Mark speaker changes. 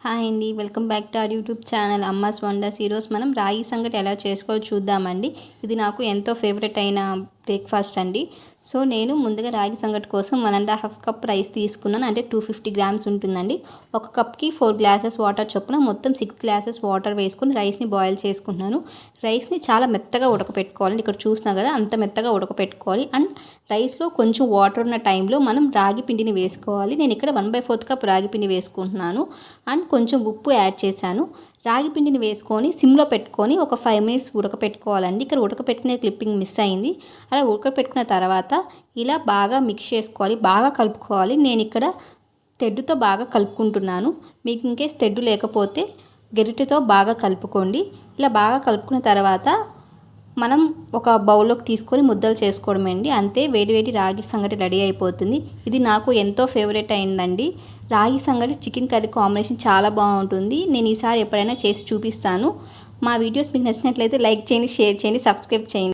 Speaker 1: Hi అండి welcome back to our YouTube channel Amma's wonders ఈరోజు మనం రాగి సంగటి ఎలా చేసుకోవాలో చూద్దామండి. ఇది నాకు ఎంతో ఫేవరెట్ అయిన బ్రేక్ఫాస్ట్ అండి. సో నేను ముందుగా రాగి సంగటి కోసం one and half cup rice తీసుకున్నాను. అంటే టూ ఫిఫ్టీ గ్రామ్స్ ఉంటుందండి. ఒక కప్కి ఫోర్ గ్లాసెస్ వాటర్ చొప్పున మొత్తం సిక్స్ గ్లాసెస్ వాటర్ వేసుకుని రైస్ని బాయిల్ చేసుకుంటున్నాను. రైస్ని చాలా మెత్తగా ఉడకపెట్టుకోవాలి ఇక్కడ చూసినా కదా అంత మెత్తగా ఉడకపెట్టుకోవాలి. అండ్ రైస్లో కొంచెం వాటర్ ఉన్న టైంలో మనం రాగి పిండిని వేసుకోవాలి. నేను ఇక్కడ వన్ బై ఫోర్త్ కప్ రాగి పిండి వేసుకుంటున్నాను. అండ్ కొంచెం ఉప్పు యాడ్ చేశాను. రాగి పిండిని వేసుకొని సిమ్లో పెట్టుకొని ఒక ఫైవ్ మినిట్స్ ఉడకపెట్టుకోవాలండి. ఇక్కడ ఉడకపెట్టిన క్లిప్పింగ్ మిస్ అయింది. అలా ఉడకపెట్టుకున్న తర్వాత ఇలా బాగా మిక్స్ చేసుకోవాలి బాగా కలుపుకోవాలి. నేను ఇక్కడ తెడ్డుతో బాగా కలుపుకుంటున్నాను. మీకు ఇంకేస్ తెడ్డు లేకపోతే గరిటెతో బాగా కలుపుకోండి. ఇలా బాగా కలుపుకున్న తర్వాత మనం ఒక బౌల్లోకి తీసుకొని ముద్దలు చేసుకోవడమే అండి అంతే వేడి వేడి రాగి సంగటి రెడీ అయిపోతుంది. ఇది నాకు ఎంతో ఫేవరెట్ అయిందండి. రాగి సంగటి చికెన్ కర్రీ కాంబినేషన్ చాలా బాగుంటుంది. నేను ఈసారి ఎప్పుడైనా చేసి చూపిస్తాను. మా వీడియోస్ మీకు నచ్చినట్లయితే లైక్ చేయండి షేర్ చేయండి సబ్స్క్రైబ్ చేయండి.